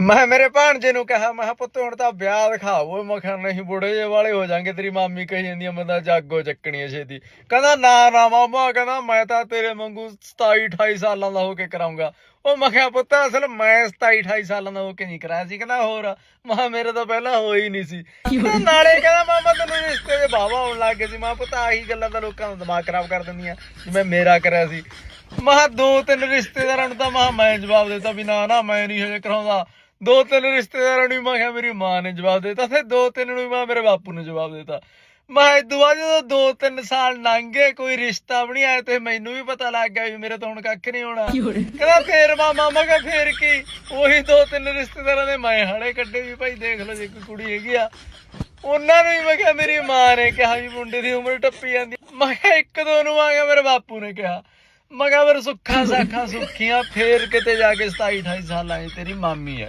ਮੈਂ ਮੇਰੇ ਭਾਣਜੇ ਨੂੰ ਕਿਹਾ, ਮੈਂ ਕਿਹਾ, ਪੁੱਤ, ਹੁਣ ਤਾਂ ਵਿਆਹ ਦਿਖਾਓ ਮੈਂ ਕਿਹਾ, ਨਹੀਂ, ਬੁੜੇ ਜੇ ਵਾਲੇ ਹੋ ਜਾਣਗੇ, ਤੇਰੀ ਮਾਮੀ ਕਹੀ ਜਾਂਦੀ ਆ ਬੰਦਾ ਜਾਗੋ ਚੱਕਣੀ ਐ ਛੇਤੀ। ਕਹਿੰਦਾ, ਨਾ ਨਾ, ਮਾਮਾ, ਕਹਿੰਦਾ, ਮੈਂ ਤਾਂ ਤੇਰੇ ਵਾਂਗੂ 27 28 ਸਾਲਾਂ ਦਾ ਹੋ ਕੇ ਕਰਾਉਂਗਾ ਉਹ ਮੈਂ ਕਿਹਾ, ਪੁੱਤ, ਅਸਲ ਮੈਂ 27 28 ਸਾਲਾਂ ਦਾ ਹੋ ਕੇ ਨਹੀਂ ਕਰਾਇਆ ਸੀ, ਕਹਿੰਦਾ, ਹੋਰ, ਮੈਂ ਕਿਹਾ, ਮੇਰੇ ਤਾਂ ਪਹਿਲਾਂ ਹੋਈ ਨਹੀਂ ਸੀ। ਨਾਲੇ ਕਹਿੰਦਾ, ਮਾਮਾ, ਤੈਨੂੰ ਰਿਸ਼ਤੇ ਦੇ ਬਾਵਾ ਆਉਣ ਲੱਗ ਗਏ ਸੀ। ਮੈਂ ਕਿਹਾ, ਪੁੱਤ, ਆਹੀ ਗੱਲਾਂ ਤਾਂ ਲੋਕਾਂ ਦਾ ਦਿਮਾਗ ਖਰਾਬ ਕਰ ਦਿੰਦੀਆਂ, ਜਿਵੇਂ ਮੇਰਾ ਕਰਿਆ ਸੀ। ਮੈਂ ਕਿਹਾ, ਦੋ ਤਿੰਨ ਰਿਸ਼ਤੇਦਾਰਾਂ ਨੂੰ ਤਾਂ ਮੈਂ ਕਿਹਾ, ਮੈਂ ਜਵਾਬ ਦਿੱਤਾ ਵੀ ਨਾ ਨਾ, ਮੈਂ ਨਹੀਂ ਹਜੇ ਕਰਾਉਂਦਾ। ਦੋ ਤਿੰਨ ਰਿਸ਼ਤੇਦਾਰਾਂ ਨੂੰ ਮੈਂ ਕਿਹਾ ਮੇਰੀ ਮਾਂ ਨੇ ਜਵਾਬ ਦਿੱਤਾ। ਤੇ ਦੋ ਤਿੰਨ ਨੂੰ ਮੈਂ ਮੇਰੇ ਬਾਪੂ ਨੇ ਜਵਾਬ ਦਿੱਤਾ। ਮੈਂ ਇਦੋਂ ਬਾਅਦ ਜਦੋਂ ਦੋ ਤਿੰਨ ਸਾਲ ਲੰਘ ਗਏ ਕੋਈ ਰਿਸ਼ਤਾ ਵੀ ਨਹੀਂ ਆਇਆ ਤੇ ਮੈਨੂੰ ਵੀ ਪਤਾ ਲੱਗ ਗਿਆ ਵੀ ਮੇਰੇ ਤੋਂ ਹੁਣ ਕੱਖ ਨਹੀਂ ਹੋਣਾ। ਕਹਿੰਦਾ ਫੇਰ ਮਾਮਾ ਮੈਂ ਕਿਹਾ ਫੇਰ ਕੀ? ਉਹੀ ਦੋ ਤਿੰਨ ਰਿਸ਼ਤੇਦਾਰਾਂ ਦੇ ਮੈਂ ਹਾਲੇ ਕੱਢੇ ਵੀ ਭਾਈ ਦੇਖ ਲਓ ਜੇ ਕੋਈ ਕੁੜੀ ਹੈਗੀ ਆ। ਉਹਨਾਂ ਨੂੰ ਵੀ ਮੈਂ ਕਿਹਾ ਮੇਰੀ ਮਾਂ ਨੇ ਕਿਹਾ ਵੀ ਮੁੰਡੇ ਦੀ ਉਮਰ ਟੱਪੀ ਜਾਂਦੀ। ਮੈਂ ਕਿਹਾ ਇੱਕ ਦੋ ਨੂੰ ਆ ਗਿਆ ਮੇਰੇ ਬਾਪੂ ਨੇ ਕਿਹਾ। ਮੈਂ ਕਿਹਾ ਫਿਰ ਸੁੱਖਾਂ ਸਾਖਾਂ ਸੁੱਖੀਆਂ ਫੇਰ ਕਿਤੇ ਜਾ ਕੇ 27 28 ਸਾਲਾਂ ਦੀ ਤੇਰੀ ਮਾਮੀ ਆ।